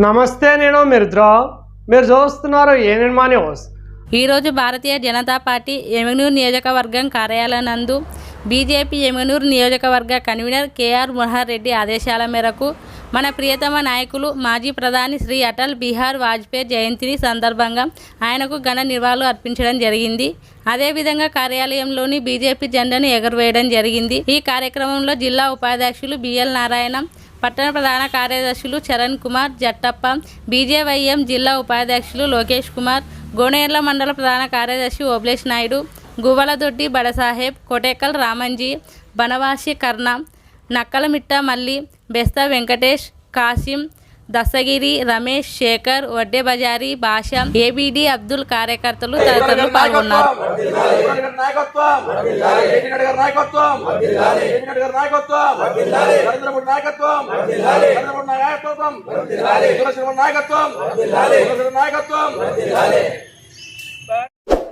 నమస్తే నేను మిర్ద్రా. మీరు చూస్తున్నారు ఏ మా ఈరోజు భారతీయ జనతా పార్టీ ఎవెన్యూ నియోజకవర్గం కార్యాలయం నందు బీజేపీ ఎమనూరు నియోజకవర్గ కన్వీనర్ కేఆర్ మురహర్ రెడ్డి ఆదేశాల మేరకు మన ప్రియతమ నాయకులు మాజీ ప్రధాని శ్రీ అటల్ బీహార్ వాజ్పేయి జయంతిని సందర్భంగా ఆయనకు ఘన నివాళులు అర్పించడం జరిగింది. అదేవిధంగా కార్యాలయంలోని బీజేపీ జెండాను ఎగురవేయడం జరిగింది. ఈ కార్యక్రమంలో జిల్లా ఉపాధ్యక్షులు బిఎల్ నారాయణ పట్టణ ప్రధాన కార్యదర్శులు చరణ్ కుమార్ జట్టప్ప బీజేవైఎం జిల్లా ఉపాధ్యక్షులు లోకేష్ కుమార్ గోనేర్ల మండల ప్రధాన కార్యదర్శి ఓబ్లేష్ నాయుడు గువ్వలదొడ్డి బడసాహెబ్ కోటేకల్ రామంజీ బనవాసి కర్ణ నక్కలమిట్ట మల్లి బెస్తా వెంకటేష్ కాసిం దస్తగిరి రమేష్ శేఖర్ వడ్డే బజారి భాష ఏబిడి అబ్దుల్ కార్యకర్తలు తదితరులు పాల్గొన్నారు. నాయకత్వం!